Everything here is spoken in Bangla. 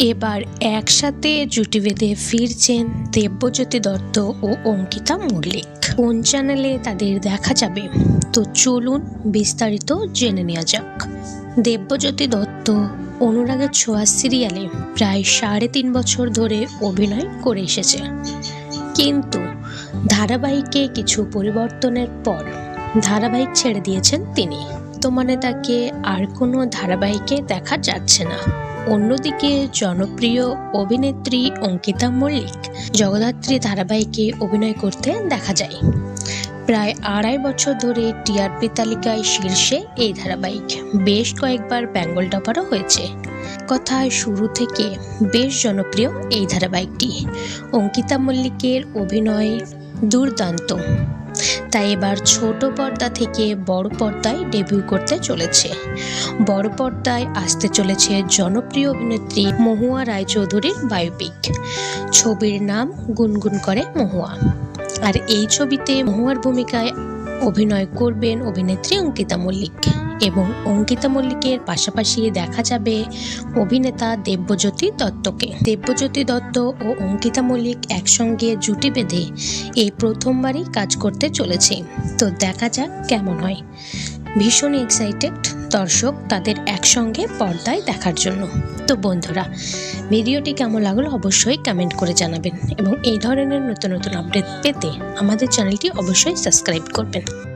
এবার একসাথে জুটি বেঁধে ফিরছেন দেব্যজ্যোতি দত্ত ও অঙ্কিতা মল্লিক। কোন চ্যানেলে তাদের দেখা যাবে? তো চলুন বিস্তারিত জেনে নেওয়া যাক। দেব্যজ্যোতি দত্ত অনুরাগের ছোঁয়া সিরিয়ালে প্রায় সাড়ে তিন বছর ধরে অভিনয় করে এসেছে। কিন্তু ধারাবাহিকে কিছু পরিবর্তনের পর ধারাবাহিক ছেড়ে দিয়েছেন তিনি। তো মানে তাকে আর কোনো ধারাবাহিকে দেখা যাচ্ছে না। অন্যদিকে জনপ্রিয় অভিনেত্রী অঙ্কিতা মল্লিক জগদ্ধাত্রী ধারাবাহিকে অভিনয় করতে দেখা যায়। প্রায় আড়াই বছর ধরে টিআরপি তালিকায় শীর্ষে এই ধারাবাহিক। বেশ কয়েকবার বেঙ্গল টপারও হয়েছে। কথায় শুরু থেকে বেশ জনপ্রিয় এই ধারাবাহিকটি। অঙ্কিতা মল্লিকের অভিনয় দুর্দান্ত। তাই এবার ছোট পর্দা থেকে বড় পর্দায় ডেবিউ করতে চলেছে। বড় পর্দায় আসতে চলেছে জনপ্রিয় অভিনেত্রী মহুয়া রায়চৌধুরীর বায়োপিক ছবির নাম গুনগুন করে মহুয়া। আর এই ছবিতে মহুয়ার ভূমিকায় অভিনয় করবেন অভিনেত্রী অঙ্কিতা মল্লিক। এবং অঙ্কিতা মল্লিকের পাশাপাশি দেখা যাবে অভিনেতা দেব্যজ্যোতি দত্তকে। দেব্যজ্যোতি দত্ত ও অঙ্কিতা মল্লিক একসঙ্গে জুটি বেঁধে এই প্রথমবারই কাজ করতে চলেছে। তো দেখা যাক কেমন হয়। ভীষণ এক্সাইটেড দর্শক তাদের একসঙ্গে পর্দায় দেখার জন্য। তো বন্ধুরা, ভিডিওটি কেমন লাগল অবশ্যই কমেন্ট করে জানাবেন এবং এই ধরনের নতুন নতুন আপডেট পেতে আমাদের চ্যানেলটি অবশ্যই সাবস্ক্রাইব করবেন।